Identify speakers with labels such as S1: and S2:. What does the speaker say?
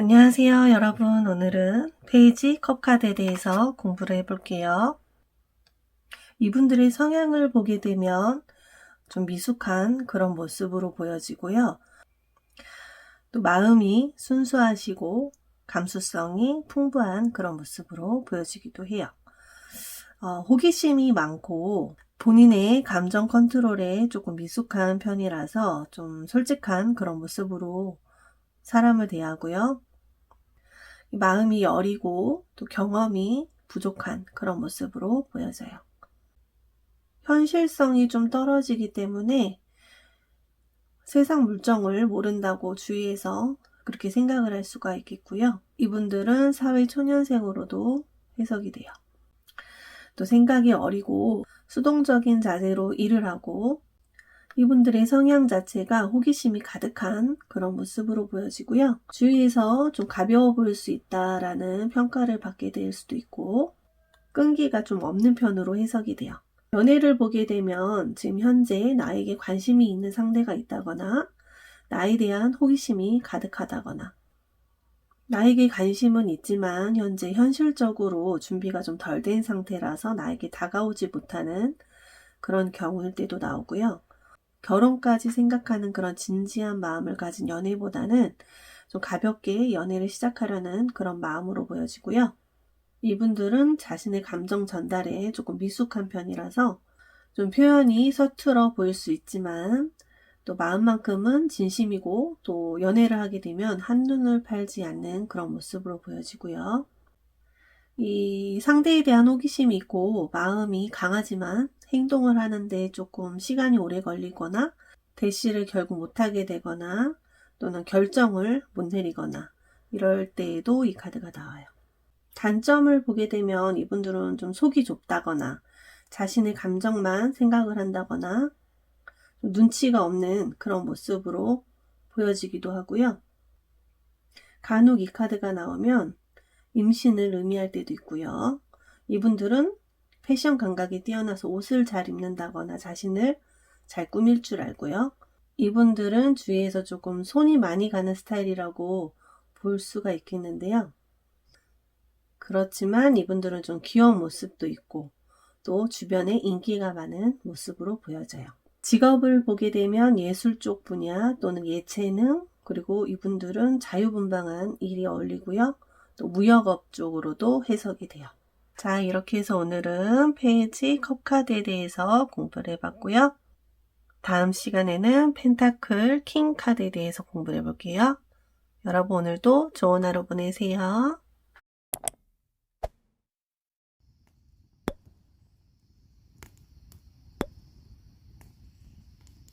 S1: 안녕하세요, 여러분. 오늘은 페이지 컵카드에 대해서 공부를 해볼게요. 이분들의 성향을 보게 되면 좀 미숙한 그런 모습으로 보여지고요. 또 마음이 순수하시고 감수성이 풍부한 그런 모습으로 보여지기도 해요. 어, 호기심이 많고 본인의 감정 컨트롤에 조금 미숙한 편이라서 좀 솔직한 그런 모습으로 사람을 대하고요. 마음이 여리고 또 경험이 부족한 그런 모습으로 보여져요. 현실성이 좀 떨어지기 때문에 세상 물정을 모른다고 주위에서 그렇게 생각을 할 수가 있겠고요. 이분들은 사회 초년생으로도 해석이 돼요. 또 생각이 어리고 수동적인 자세로 일을 하고 이분들의 성향 자체가 호기심이 가득한 그런 모습으로 보여지고요. 주위에서 좀 가벼워 보일 수 있다라는 평가를 받게 될 수도 있고 끈기가 좀 없는 편으로 해석이 돼요. 연애를 보게 되면 지금 현재 나에게 관심이 있는 상대가 있다거나 나에 대한 호기심이 가득하다거나 나에게 관심은 있지만 현재 현실적으로 준비가 좀 덜 된 상태라서 나에게 다가오지 못하는 그런 경우일 때도 나오고요. 결혼까지 생각하는 그런 진지한 마음을 가진 연애보다는 좀 가볍게 연애를 시작하려는 그런 마음으로 보여지고요. 이분들은 자신의 감정 전달에 조금 미숙한 편이라서 좀 표현이 서툴어 보일 수 있지만 또 마음만큼은 진심이고 또 연애를 하게 되면 한눈을 팔지 않는 그런 모습으로 보여지고요. 이 상대에 대한 호기심이 있고 마음이 강하지만 행동을 하는데 조금 시간이 오래 걸리거나 대시를 결국 못하게 되거나 또는 결정을 못 내리거나 이럴 때에도 이 카드가 나와요. 단점을 보게 되면 이분들은 좀 속이 좁다거나 자신의 감정만 생각을 한다거나 눈치가 없는 그런 모습으로 보여지기도 하고요. 간혹 이 카드가 나오면 임신을 의미할 때도 있고요. 이분들은 패션 감각이 뛰어나서 옷을 잘 입는다거나 자신을 잘 꾸밀 줄 알고요. 이분들은 주위에서 조금 손이 많이 가는 스타일이라고 볼 수가 있겠는데요. 그렇지만 이분들은 좀 귀여운 모습도 있고 또 주변에 인기가 많은 모습으로 보여져요. 직업을 보게 되면 예술 쪽 분야 또는 예체능 그리고 이분들은 자유분방한 일이 어울리고요. 또 무역업 쪽으로도 해석이 돼요. 자, 이렇게 해서 오늘은 페이지 컵카드에 대해서 공부를 해봤고요. 다음 시간에는 펜타클 킹 카드에 대해서 공부를 해볼게요. 여러분 오늘도 좋은 하루 보내세요.